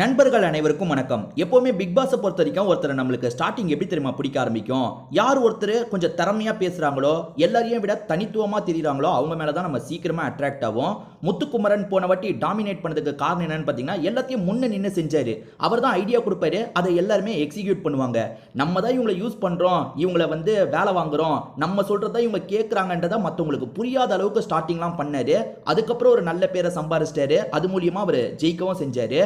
நண்பர்கள் அனைவருக்கும் வணக்கம். எப்போவுமே பிக் பாஸை பொறுத்த வரைக்கும் ஒருத்தர் நம்மளுக்கு ஸ்டார்டிங் எப்படி தெரியுமா பிடிக்க ஆரம்பிக்கும்? யார் ஒருத்தர் கொஞ்சம் திறமையாக பேசுகிறாங்களோ எல்லாரையும் விட தனித்துவமாக தெரியுறாங்களோ அவங்க மேலே தான் நம்ம சீக்கிரமாக அட்ராக்ட் ஆகும் முத்துக்குமரன் போன வாட்டி டாமினேட் பண்ணதுக்கு காரணம் என்னன்னு பார்த்தீங்கன்னா எல்லாத்தையும் முன்ன நின்று செஞ்சார். அவர் தான் ஐடியா கொடுப்பாரு. அதை எல்லாருமே எக்ஸிக்யூட் பண்ணுவாங்க. நம்ம தான் இவங்களை யூஸ் பண்ணுறோம் இவங்கள வந்து வேலை வாங்குறோம். நம்ம சொல்கிறத இவங்க கேட்குறாங்கன்றதை மற்றவங்களுக்கு புரியாத அளவுக்கு ஸ்டார்டிங்லாம் பண்ணாரு. அதுக்கப்புறம் ஒரு நல்ல பேரை சம்பாரிச்சிட்டாரு. அது மூலியமாக அவர் ஜெயிக்கவும் செஞ்சாரு.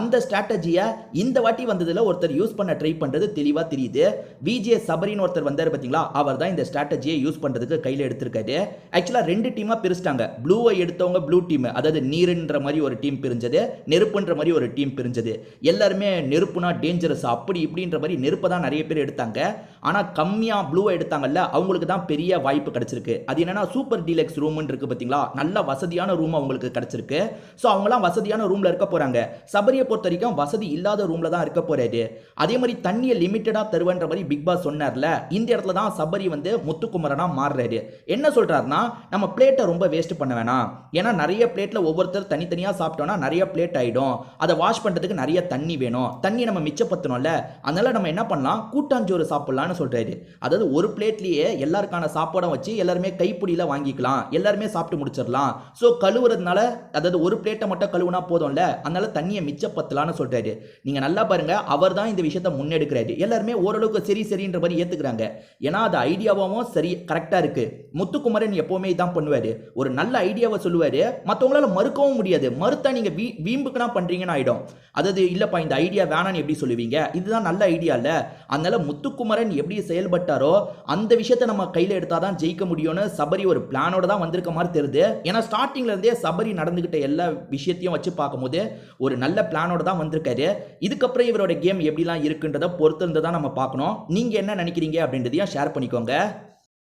அந்த ஸ்ட்ராட்டஜியை இந்த வாட்டி வந்ததில் ஒருத்தர் யூஸ் பண்ண ட்ரை பண்ணுறது தெளிவாக தெரியுது. விஜே சபரின்னு ஒருத்தர் வந்தார் பார்த்தீங்களா அவர் தான் இந்த ஸ்ட்ராட்டஜியை யூஸ் பண்ணுறதுக்கு கையில் எடுத்திருக்காரு. ஆக்சுவலாக ரெண்டு டீமாக பிரிச்சிட்டாங்க. ப்ளூவை எடுத்தவங்க ப்ளூ டீம் அதாவது நீருன்ற மாதிரி ஒரு டீம் பிரிஞ்சது நெருப்புன்ற மாதிரி ஒரு டீம் பிரிஞ்சது. எல்லாருமே நெருப்புனா டேஞ்சரஸ் அப்படி இப்படின்ற மாதிரி நெருப்பை தான் நிறைய பேர் எடுத்தாங்க. ஆனால் கம்மியாக ப்ளூவை எடுத்தாங்கல்ல அவங்களுக்கு தான் பெரிய வாய்ப்பு கிடச்சிருக்கு. அது என்னன்னா சூப்பர் டீலக்ஸ் ரூம்னு இருக்கு பார்த்தீங்களா நல்ல வசதியான ரூம் அவங்களுக்கு கிடைச்சிருக்கு. ஸோ அவங்களாம் வசதியான ரூமில் இருக்க போகிறாங்க சபரியை பொறுத்த வரைக்கும் வசதி இல்லாத ரூமில் தான் இருக்க போறாரு. அதே மாதிரி தண்ணியை லிமிட்டடாக தருவேன்ற மாதிரி பிக் பாஸ் சொன்னார்ல இந்த இடத்துல தான் சபரி வந்து முத்துக்குமரனா மாறுறாரு. என்ன சொல்றாருன்னா நம்ம பிளேட்டை ரொம்ப வேஸ்ட் பண்ண வேணாம். ஏன்னா நிறைய நிறைய பிளேட்டில் ஒவ்வொருத்தர் தனித்தனியாக சாப்பிட்டோம்னா நிறைய பிளேட் ஆகிடும் அதை வாஷ் பண்ணுறதுக்கு நிறைய தண்ணி வேணும். தண்ணி நம்ம மிச்சப்படுத்தணும்ல. அதனால் நம்ம என்ன பண்ணலாம்? கூட்டாஞ்சோறு சாப்பிட்லான்னு சொல்கிறாரு அதாவது ஒரு பிளேட்லேயே எல்லாருக்கான சாப்பாடும் வச்சு எல்லாருமே கைப்பிடியில் வாங்கிக்கலாம். எல்லாருமே சாப்பிட்டு முடிச்சிடலாம். ஸோ கழுவுறதுனால அதாவது ஒரு பிளேட்டை மட்டும் கழுவுனா போதும்ல? அதனால தண்ணியை மிச்சப்படுத்தலான்னு சொல்கிறாரு நீங்கள் நல்லா பாருங்க அவர் தான் இந்த விஷயத்த முன்னெடுக்கிறாரு. எல்லாருமே ஓரளவுக்கு சரி சரின்ற மாதிரி ஏற்றுக்கிறாங்க ஏன்னா அது ஐடியாவும் சரி கரெக்டாக இருக்குது முத்துக்குமரன் எப்போவுமே இதான் பண்ணுவார். ஒரு நல்ல ஐடியாவை சொல்லுவார். மற்றவங்களால மறுக்கவும் முடியாது. மறுத்தா நீங்கள் வீ வீம்புக்குனா பண்ணுறீங்கன்னு ஆகிடும் அதாவது இல்லைப்பா இந்த ஐடியா வேணான்னு எப்படி சொல்லுவீங்க? இதுதான் நல்ல ஐடியா இல்லை. அதனால முத்துக்குமரன் எப்படி செயல்பட்டாரோ அந்த விஷயத்தை நம்ம கையில் எடுத்தால் தான் ஜெயிக்க முடியும்னு சபரி ஒரு பிளானோட தான் வந்திருக்க மாதிரி தெரியுது. ஏன்னா ஸ்டார்டிங்லேருந்தே சபரி நடந்துக்கிட்ட எல்லா விஷயத்தையும் வச்சு பார்க்கும்போது ஒரு நல்ல பிளானோட தான் வந்திருக்காரு. இதுக்கப்புறம் இவரோட கேம் எப்படிலாம் இருக்குன்றதை பொறுத்திருந்து தான் நம்ம பார்க்கணும். நீங்கள் என்ன நினைக்கிறீங்க அப்படின்றதையும் ஷேர் பண்ணிக்கோங்க.